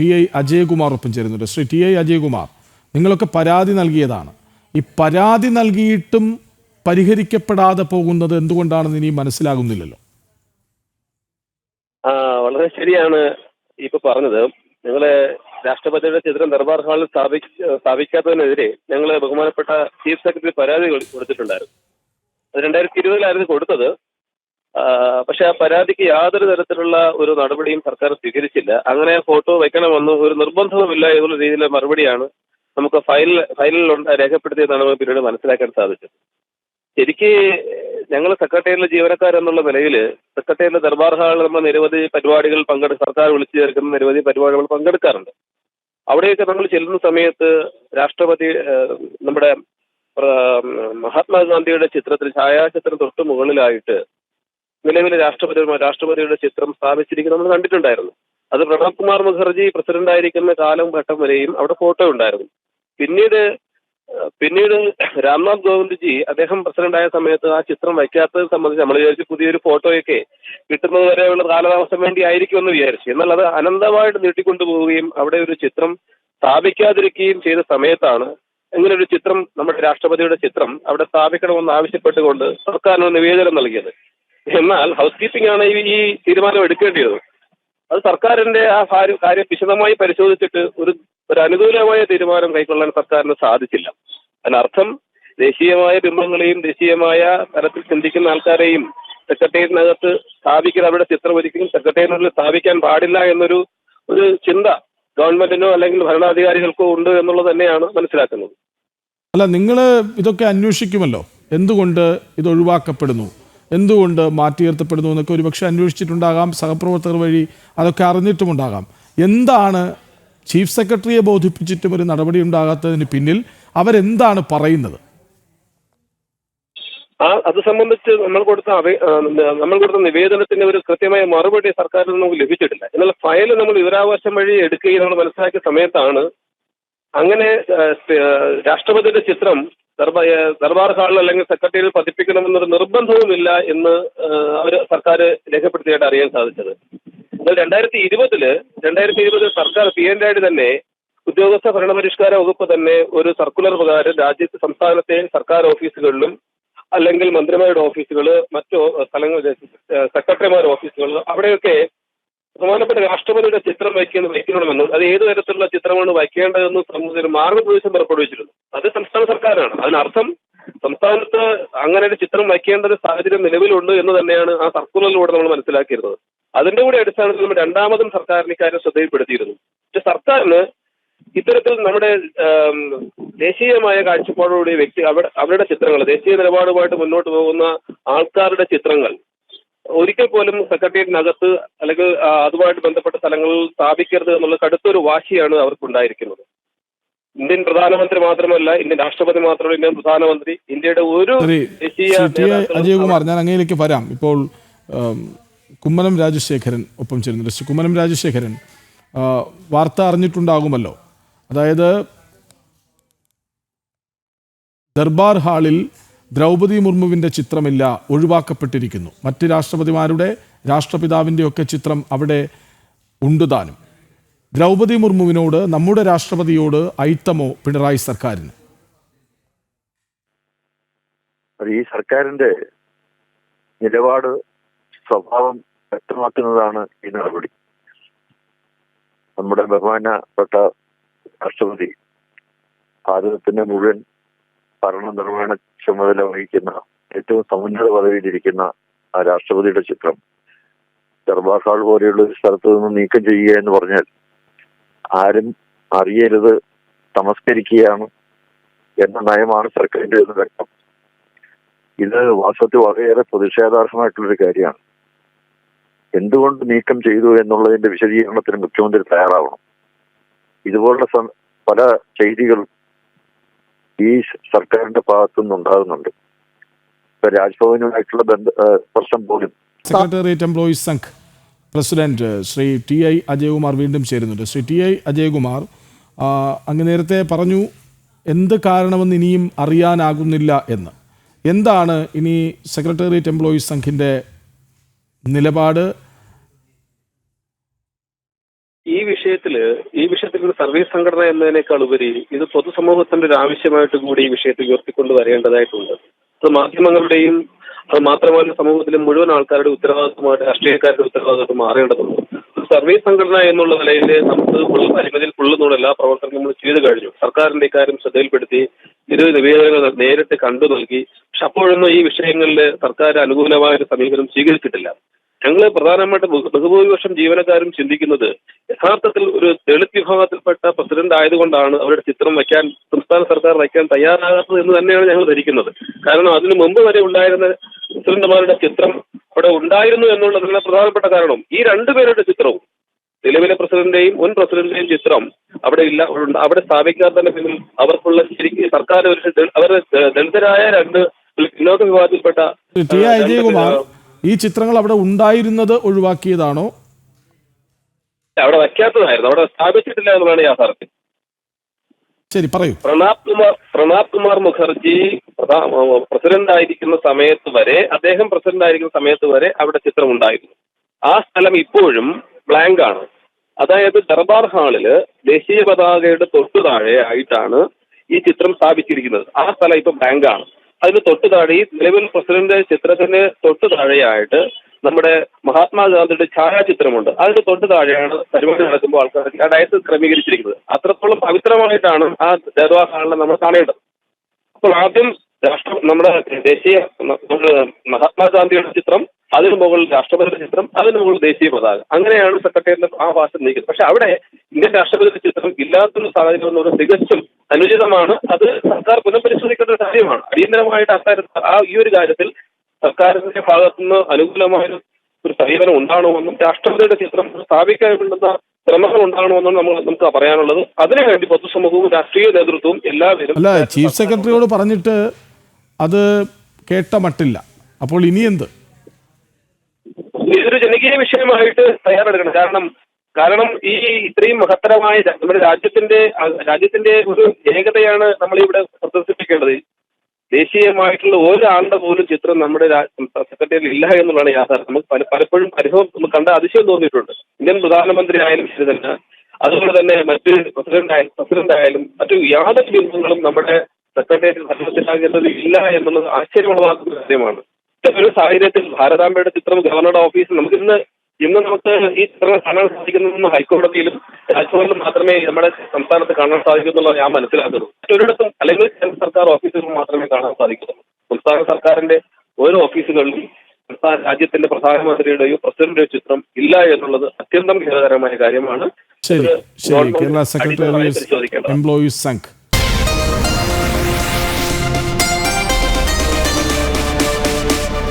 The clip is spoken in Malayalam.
ടി ഐ അജയകുമാർ ഒപ്പം ചേരുന്നുണ്ട്. ശ്രീ ടി ഐ അജയകുമാർ നിങ്ങളൊക്കെ പരാതി നൽകിയതാണ്. ഈ പരാതി നൽകിയിട്ടും പരിഹരിക്കപ്പെടാതെ പോകുന്നത് എന്തുകൊണ്ടാണെന്ന് ഇനി മനസ്സിലാകുന്നില്ലല്ലോ. വളരെ ശരിയാണ് ഇപ്പൊ പറഞ്ഞത്. ഞങ്ങൾ രാഷ്ട്രപതിയുടെ ചിത്രം ദർബാർ ഹാളിൽ സ്ഥാപി സ്ഥാപിക്കാത്തതിനെതിരെ ഞങ്ങൾ ബഹുമാനപ്പെട്ട ചീഫ് സെക്രട്ടറി പരാതി കൊടു- കൊടുത്തിട്ടുണ്ടായിരുന്നു രണ്ടായിരത്തി ഇരുപതിലായിരുന്നു കൊടുത്തത്. പക്ഷെ ആ പരാതിക്ക് യാതൊരു തരത്തിലുള്ള ഒരു നടപടിയും സർക്കാർ സ്വീകരിച്ചില്ല. അങ്ങനെ ഫോട്ടോ വെക്കണമെന്ന് ഒരു നിർബന്ധവുമില്ല എന്നുള്ള രീതിയിലെ മറുപടിയാണ് നമുക്ക് ഫയലിൽ ഫയലിൽ രേഖപ്പെടുത്തിയതാണ് നമുക്ക് പിന്നീട് മനസ്സിലാക്കാൻ സാധിച്ചത്. ശരിക്ക് ഞങ്ങൾ സെക്രട്ടേറിയറ്റിലെ ജീവനക്കാരെന്നുള്ള നിലയിൽ സെക്രട്ടേറിയറ്റിലെ ദർബാർ ഹാളിൽ നമ്മൾ നിരവധി പരിപാടികൾ പങ്കെടു സർക്കാർ വിളിച്ചു ചേർക്കുന്ന നിരവധി പരിപാടികൾ പങ്കെടുക്കാറുണ്ട്. അവിടെയൊക്കെ നമ്മൾ ചെല്ലുന്ന സമയത്ത് രാഷ്ട്രപതി നമ്മുടെ മഹാത്മാഗാന്ധിയുടെ ചിത്രത്തിൽ ഛായാചിത്രം തൊട്ട് മുകളിലായിട്ട് നിലവിലെ രാഷ്ട്രപതി രാഷ്ട്രപതിയുടെ ചിത്രം സ്ഥാപിച്ചിരിക്കുന്നത് നമ്മൾ കണ്ടിട്ടുണ്ടായിരുന്നു. അത് പ്രണബ് കുമാർ മുഖർജി പ്രസിഡന്റ് ആയിരിക്കുന്ന കാലം ഘട്ടം വരെയും അവിടെ ഫോട്ടോ ഉണ്ടായിരുന്നു. പിന്നീട് പിന്നീട് രാംനാഥ് കോവിന്ദ്ജി അദ്ദേഹം പ്രസിഡന്റായ സമയത്ത് ആ ചിത്രം വയ്ക്കാത്തത് സംബന്ധിച്ച് നമ്മൾ വിചാരിച്ചു പുതിയൊരു ഫോട്ടോയൊക്കെ കിട്ടുന്നത് വരെയുള്ള കാലതാമസം വേണ്ടി ആയിരിക്കും എന്ന് വിചാരിച്ചു. എന്നാൽ അത് അനന്തമായിട്ട് നീട്ടിക്കൊണ്ടുപോവുകയും അവിടെ ഒരു ചിത്രം സ്ഥാപിക്കാതിരിക്കുകയും ചെയ്ത സമയത്താണ് ഇങ്ങനെ ഒരു ചിത്രം നമ്മുടെ രാഷ്ട്രപതിയുടെ ചിത്രം അവിടെ സ്ഥാപിക്കണമെന്ന് ആവശ്യപ്പെട്ടുകൊണ്ട് സർക്കാരിന് നിവേദനം നൽകിയത്. എന്നാൽ ഹൗസ് കീപ്പിംഗ് ആണ് ഈ- തീരുമാനം എടുക്കേണ്ടത് അത് സർക്കാരിന്റെ ആ കാര്യം കാര്യം വിശദമായി പരിശോധിച്ചിട്ട് ഒരു ഒരു അനുകൂലമായ തീരുമാനം കൈക്കൊള്ളാൻ സർക്കാരിന് സാധിച്ചില്ല. അതിനർത്ഥം ദേശീയമായ ബിംബങ്ങളെയും ദേശീയമായ തരത്തിൽ ചിന്തിക്കുന്ന ആൾക്കാരെയും സെക്രട്ടേറിയറ്റിനകത്ത് സ്ഥാപിക്കുന്ന അവരുടെ ചിത്രം ഒരിക്കലും സെക്രട്ടേറിയറ്റിനുള്ളിൽ സ്ഥാപിക്കാൻ പാടില്ല എന്നൊരു ഒരു ചിന്ത ഗവൺമെന്റിനോ അല്ലെങ്കിൽ ഭരണാധികാരികൾക്കോ ഉണ്ട് എന്നുള്ളത് തന്നെയാണ് മനസ്സിലാക്കുന്നത്. അല്ല നിങ്ങൾ ഇതൊക്കെ അന്വേഷിക്കുമല്ലോ? എന്തുകൊണ്ട് ഇത് ഒഴിവാക്കപ്പെടുന്നു? എന്തുകൊണ്ട് മാറ്റിയുയർത്തപ്പെടുന്നു എന്നൊക്കെ ഒരുപക്ഷെ അന്വേഷിച്ചിട്ടുണ്ടാകാം സഹപ്രവർത്തകർ വഴി അതൊക്കെ അറിഞ്ഞിട്ടുമുണ്ടാകാം. എന്താണ് ചീഫ് സെക്രട്ടറിയെ ബോധിപ്പിച്ചിട്ടും ഒരു നടപടി ഉണ്ടാകാത്തതിന് പിന്നിൽ അവരെന്താണ് പറയുന്നത്? ആ അത് സംബന്ധിച്ച് നമ്മൾ കൊടുത്ത നമ്മൾ കൊടുത്ത നിവേദനത്തിന് ഒരു കൃത്യമായ മറുപടി സർക്കാരിൽ നമുക്ക് ലഭിച്ചിട്ടില്ല. എന്നാൽ ഫയൽ നമ്മൾ വിവരാവകാശം വഴി എടുക്കുകയും നമ്മൾ മനസ്സിലാക്കിയ സമയത്താണ് അങ്ങനെ രാഷ്ട്രപതിയുടെ ചിത്രം ദർബാർ ഹാളിൽ അല്ലെങ്കിൽ സെക്രട്ടറിയിൽ പതിപ്പിക്കണമെന്നൊരു നിർബന്ധവുമില്ല എന്ന് അവർ സർക്കാർ രേഖപ്പെടുത്തിയായിട്ട് അറിയാൻ സാധിച്ചത്. എന്നാൽ രണ്ടായിരത്തി ഇരുപതിൽ രണ്ടായിരത്തി ഇരുപതിൽ സർക്കാർ പി എൻ ഡി തന്നെ ഉദ്യോഗസ്ഥ ഭരണപരിഷ്കാര വകുപ്പ് തന്നെ ഒരു സർക്കുലർ പ്രകാരം രാജ്യത്ത് സംസ്ഥാനത്തെ സർക്കാർ ഓഫീസുകളിലും അല്ലെങ്കിൽ മന്ത്രിമാരുടെ ഓഫീസുകൾ മറ്റു സ്ഥലങ്ങൾ സെക്രട്ടറിമാരുടെ ഓഫീസുകൾ അവിടെയൊക്കെ ബഹുമാനപ്പെട്ട രാഷ്ട്രപതിയുടെ ചിത്രം വയ്ക്കുന്ന വയ്ക്കണമെന്നും അത് ഏത് തരത്തിലുള്ള ചിത്രമാണ് വയ്ക്കേണ്ടതെന്ന് സംബന്ധിച്ച് ഒരു മാർഗനിർദ്ദേശം പുറപ്പെടുവിച്ചിരുന്നു. അത് സംസ്ഥാന സർക്കാരാണ്. അതിനർത്ഥം സംസ്ഥാനത്ത് അങ്ങനെ ഒരു ചിത്രം വയ്ക്കേണ്ട ഒരു സാഹചര്യം നിലവിലുണ്ട് എന്ന് തന്നെയാണ് ആ സർക്കുലറിലൂടെ നമ്മൾ മനസ്സിലാക്കിയിരുന്നത്. അതിന്റെ കൂടി അടിസ്ഥാനത്തിൽ നമ്മൾ രണ്ടാമതും സർക്കാരിന് ഇക്കാര്യം ശ്രദ്ധയിൽപ്പെടുത്തിയിരുന്നു. പക്ഷെ സർക്കാരിന് ഇത്തരത്തിൽ നമ്മുടെ ദേശീയമായ കാഴ്ചപ്പാടുകൂടി വ്യക്തി അവരുടെ ചിത്രങ്ങൾ ദേശീയ നിലപാടുമായിട്ട് മുന്നോട്ട് പോകുന്ന ആൾക്കാരുടെ ചിത്രങ്ങൾ ഒരിക്കൽ പോലും സെക്രട്ടേറിയറ്റിനകത്ത് അല്ലെങ്കിൽ അതുമായിട്ട് ബന്ധപ്പെട്ട സ്ഥലങ്ങളിൽ സ്ഥാപിക്കരുത് എന്നുള്ള കടുത്തൊരു വാശിയാണ് അവർക്കുണ്ടായിരിക്കുന്നത്. ഇന്ത്യൻ പ്രധാനമന്ത്രി മാത്രമല്ല ഇന്ത്യൻ രാഷ്ട്രപതി മാത്രമല്ല ഇന്ത്യൻ പ്രധാനമന്ത്രി ഇന്ത്യയുടെ ഒരു ദേശീയ അജയകുമാർ ഞാൻ അങ്ങയിലേക്ക് വരാം. ഇപ്പോൾ കുമ്മനം രാജശേഖരൻ ഒപ്പം ചേരുന്നുണ്ട്. കുമ്മനം രാജശേഖരൻ വാർത്ത അറിഞ്ഞിട്ടുണ്ടാകുമല്ലോ. അതായത് ദർബാർ ഹാളിൽ ദ്രൗപദി മുർമുവിന്റെ ചിത്രമില്ല ഒഴിവാക്കപ്പെട്ടിരിക്കുന്നു. മറ്റ് രാഷ്ട്രപതിമാരുടെ രാഷ്ട്രപിതാവിന്റെ ഒക്കെ ചിത്രം അവിടെ ഉണ്ട് താനും ദ്രൗപദി മുർമുവിനോട് നമ്മുടെ രാഷ്ട്രപതിയോട് ഐത്തമോ പിണറായി സർക്കാരിന്? ഈ സർക്കാരിന്റെ നിലപാട് സ്വഭാവം വ്യക്തമാക്കുന്നതാണ് ഈ നടപടി. നമ്മുടെ ബഹുമാനപ്പെട്ട രാഷ്ട്രപതി ഭാരതത്തിന്റെ മുഴുവൻ ഭരണ നിർവഹണ ചുമതല വഹിക്കുന്ന ഏറ്റവും സമുന്നത പദവിയിലിരിക്കുന്ന ആ രാഷ്ട്രപതിയുടെ ചിത്രം ദർബാർ ഹാൾ പോലെയുള്ള ഒരു സ്ഥലത്ത് നിന്ന് നീക്കം ചെയ്യുക എന്ന് പറഞ്ഞാൽ ആരും അറിയരുത് തമസ്കരിക്കുകയാണ് എന്ന നയമാണ് സർക്കാരിന്റെ എന്ന് വ്യക്തം. ഇത് വാസ്തവത്തിൽ വളരെയേറെ പ്രതിഷേധാർഹമായിട്ടുള്ളൊരു കാര്യമാണ്. എന്തുകൊണ്ട് നീക്കം ചെയ്തു എന്നുള്ളതിന്റെ വിശദീകരണത്തിന് മുഖ്യമന്ത്രി തയ്യാറാവണം. ഇതുപോലുള്ള പല ചെയ്തികളും ഈ സർക്കാരിന്റെ ഭാഗത്തു നിന്നുണ്ടാകുന്നുണ്ട് ഇപ്പൊ രാജ്ഭവനുമായിട്ടുള്ള ബന്ധ പ്രശ്നം പോലും secretariat employees Sangh president Shri T I Ajayakumar വീണ്ടും ചേരുന്നുണ്ട്. ശ്രീ ടി ഐ അജയകുമാർ അങ്ങ് നേരത്തെ പറഞ്ഞു എന്ത് കാരണമെന്ന് ഇനിയും അറിയാനാകുന്നില്ല എന്ന്. എന്താണ് ഇനി സെക്രട്ടേറിയറ്റ് എംപ്ലോയീസ് സംഘിന്റെ നിലപാട്? ഈ വിഷയത്തിൽ ഈ വിഷയത്തിൽ ഒരു സർവീസ് സംഘടന എന്നതിനേക്കാൾ ഉപരി ഇത് പൊതുസമൂഹത്തിന്റെ ഒരു ആവശ്യമായിട്ട് കൂടി ഈ വിഷയത്തിൽ ഉയർത്തിക്കൊണ്ട് വരേണ്ടതായിട്ടുണ്ട്. അത് മാധ്യമങ്ങളുടെയും അത് മാത്രമല്ല സമൂഹത്തിലെ മുഴുവൻ ആൾക്കാരുടെ ഉത്തരവാദിത്വമായിട്ട് രാഷ്ട്രീയക്കാരുടെ ഉത്തരവാദിത്വം മാറേണ്ടതുണ്ട്. ഒരു സർവീസ് സംഘടന എന്നുള്ള നിലയിൽ നമുക്ക് ഫുൾ പരിമിതിയിൽ ഫുള്ളുന്നുള്ള എല്ലാ പ്രവർത്തനങ്ങളും നമ്മൾ ചെയ്തു കഴിഞ്ഞു. സർക്കാരിന്റെ ഇക്കാര്യം ശ്രദ്ധയിൽപ്പെടുത്തി ഇത് നിവേദനങ്ങൾ നേരിട്ട് കണ്ടു നൽകി. പക്ഷെ അപ്പോഴൊന്നും ഈ വിഷയങ്ങളിൽ സർക്കാർ അനുകൂലമായ ഒരു സമീപനം സ്വീകരിച്ചിട്ടില്ല. ഞങ്ങൾ പ്രധാനമായിട്ട് ബഹു- ബഹുഭൂരിപക്ഷം ജീവനക്കാരും ചിന്തിക്കുന്നത് യഥാർത്ഥത്തിൽ ഒരു ദളിത് വിഭാഗത്തിൽപ്പെട്ട പ്രസിഡന്റ് ആയതുകൊണ്ടാണ് അവരുടെ ചിത്രം വയ്ക്കാൻ സംസ്ഥാന സർക്കാർ വയ്ക്കാൻ തയ്യാറാകാത്തത് എന്ന് തന്നെയാണ് ഞങ്ങൾ ധരിക്കുന്നത്. കാരണം അതിനു മുമ്പ് വരെ ഉണ്ടായിരുന്ന പ്രസിഡന്റുമാരുടെ ചിത്രം അവിടെ ഉണ്ടായിരുന്നു എന്നുള്ളതിന് പ്രധാനപ്പെട്ട കാരണം ഈ രണ്ടുപേരുടെ ചിത്രവും നിലവിലെ പ്രസിഡന്റിന്റെയും മുൻ പ്രസിഡന്റിന്റെയും ചിത്രം അവിടെ ഇല്ല അവിടെ സ്ഥാപിക്കാൻ തന്നെ അവർക്കുള്ള ശരിക്കും സർക്കാർ അവരുടെ ദളിതരായ രണ്ട് വിനോദ വിഭാഗത്തിൽപ്പെട്ട ടി അജയകുമാർ ഈ ചിത്രങ്ങൾ അവിടെ ഉണ്ടായിരുന്നത് ഒഴിവാക്കിയതാണോ? അവിടെ വയ്ക്കാത്തതായിരുന്നു അവിടെ സ്ഥാപിച്ചിട്ടില്ല എന്നുള്ളതാണ് യാഥാർത്ഥ്യം. ശരി പറയൂ. പ്രണാബ് കുമാർ പ്രണാബ് കുമാർ മുഖർജി പ്രസിഡന്റ് ആയിരിക്കുന്ന സമയത്ത് വരെ അദ്ദേഹം പ്രസിഡന്റ് ആയിരിക്കുന്ന സമയത്ത് വരെ അവിടെ ചിത്രം ഉണ്ടായിരുന്നു ആ സ്ഥലം ഇപ്പോഴും ബ്ലാങ്ക് ആണ്. അതായത് ദർബാർ ഹാളിൽ ദേശീയ പതാകയുടെ തൊട്ടു താഴെ ആയിട്ടാണ് ഈ ചിത്രം സ്ഥാപിച്ചിരിക്കുന്നത്. ആ സ്ഥലം ഇപ്പൊ ബ്ലാങ്ക് ആണ്. അതിന് തൊട്ടു താഴെ ഈ നിലവിൽ പ്രസിഡന്റ് ചിത്രത്തിന് തൊട്ടു താഴെയായിട്ട് നമ്മുടെ മഹാത്മാഗാന്ധിയുടെ ഛായാചിത്രമുണ്ട്. അതിന് തൊട്ടു താഴെയാണ് പരിപാടി നടക്കുമ്പോൾ ആൾക്കാർ ആ ഡയത്ത് ക്രമീകരിച്ചിരിക്കുന്നത്. അത്രത്തോളം പവിത്രമായിട്ടാണ് ആ ദർബാർ നമ്മൾ കാണേണ്ടത്. അപ്പോൾ ആദ്യം രാഷ്ട്രം നമ്മുടെ ദേശീയ മഹാത്മാഗാന്ധിയുടെ ചിത്രം അതിന് മുകളിൽ രാഷ്ട്രപതിയുടെ ചിത്രം അതിന് മുകളിൽ ദേശീയ പതാക. അങ്ങനെയാണ് സെക്രട്ടേറിയറിന്റെ ആ ഭാഷ നീക്കുന്നത്. പക്ഷെ അവിടെ ഇന്ത്യൻ രാഷ്ട്രപതിയുടെ ചിത്രം ഇല്ലാത്തൊരു സാഹചര്യം എന്ന് തികച്ചും അനുചിതമാണ്. അത് സർക്കാർ പുനഃപരിശോധിക്കേണ്ട ഒരു കാര്യമാണ്. അടിയന്തരമായിട്ട് അക്കാര്യത്തിൽ ആ ഈ ഒരു കാര്യത്തിൽ സർക്കാരിന്റെ ഭാഗത്തുനിന്ന് അനുകൂലമായ ഒരു- സമീപനം ഉണ്ടാകണമെന്നും രാഷ്ട്രപതിയുടെ ചിത്രം സ്ഥാപിക്കാൻ വേണ്ടുന്ന ശ്രമങ്ങൾ ഉണ്ടാകണമെന്നും നമ്മൾ നമുക്ക് പറയാനുള്ളത്. അതിനുവേണ്ടി പൊതുസമൂഹവും രാഷ്ട്രീയ നേതൃത്വവും എല്ലാവരും അല്ല ചീഫ് സെക്രട്ടറിയോട് പറഞ്ഞിട്ട് അത് കേട്ട മട്ടില്ല. അപ്പോൾ ഇനി എന്ത് ഇതൊരു ജനകീയ വിഷയമായിട്ട് തയ്യാറെടുക്കണം. കാരണം കാരണം ഈ ഇത്രയും മഹത്തരമായ നമ്മുടെ രാജ്യത്തിന്റെ രാജ്യത്തിന്റെ ഒരു ഏകതയാണ് നമ്മൾ ഇവിടെ പ്രദർശിപ്പിക്കേണ്ടത്. ദേശീയമായിട്ടുള്ള ഒരാളുടെ പോലും ചിത്രം നമ്മുടെ സെക്രട്ടറിയിൽ ഇല്ല എന്നുള്ളതാണ് യാഥാർത്ഥ്യം. നമുക്ക് പല പലപ്പോഴും അനുഭവം നമുക്ക് കണ്ട അതിശയം തോന്നിയിട്ടുണ്ട്. ഇന്ത്യൻ പ്രധാനമന്ത്രി ആയാലും ശരി തന്നെ. അതുപോലെ തന്നെ മറ്റ് പ്രസിഡന്റ് ആയാലും പ്രസിഡന്റ് ആയാലും മറ്റു യാതൊരു ബിംബങ്ങളും നമ്മുടെ സെക്രട്ടേറിയറ്റ് ഭരണത്തിലാകേണ്ടത് ഇല്ല എന്നുള്ളത് ആശ്ചര്യമുളവാക്കുന്ന കാര്യമാണ്. ഇത്തരം ഒരു സാഹചര്യത്തിൽ ഭാരതാംബയുടെ ചിത്രം ഗവർണറുടെ ഓഫീസിൽ നമുക്ക് ഇന്ന് ഇന്ന് നമുക്ക് ഈ ചിത്രങ്ങൾ കാണാൻ സാധിക്കുന്നതെന്ന് ഹൈക്കോടതിയിലും രാജ്ഭവനിലും മാത്രമേ നമ്മുടെ സംസ്ഥാനത്ത് കാണാൻ സാധിക്കൂ എന്നുള്ളത് ഞാൻ മനസ്സിലാക്കുന്നു. മറ്റൊരിടത്തും അല്ലെങ്കിൽ കേന്ദ്ര സർക്കാർ ഓഫീസുകളിൽ മാത്രമേ കാണാൻ സാധിക്കുള്ളൂ സംസ്ഥാന സർക്കാരിന്റെ ഓരോ ഓഫീസുകളിലും സംസ്ഥാന രാജ്യത്തിന്റെ പ്രധാനമന്ത്രിയുടെയോ പ്രസിഡന്റിന്റെയോ ചിത്രം ഇല്ല എന്നുള്ളത് അത്യന്തം ഖേദകരമായ കാര്യമാണ്. ശരി ശരി. കേരള പരിശോധിക്കേണ്ടതാണ്. എംപ്ലോയീസ് സംഘ്.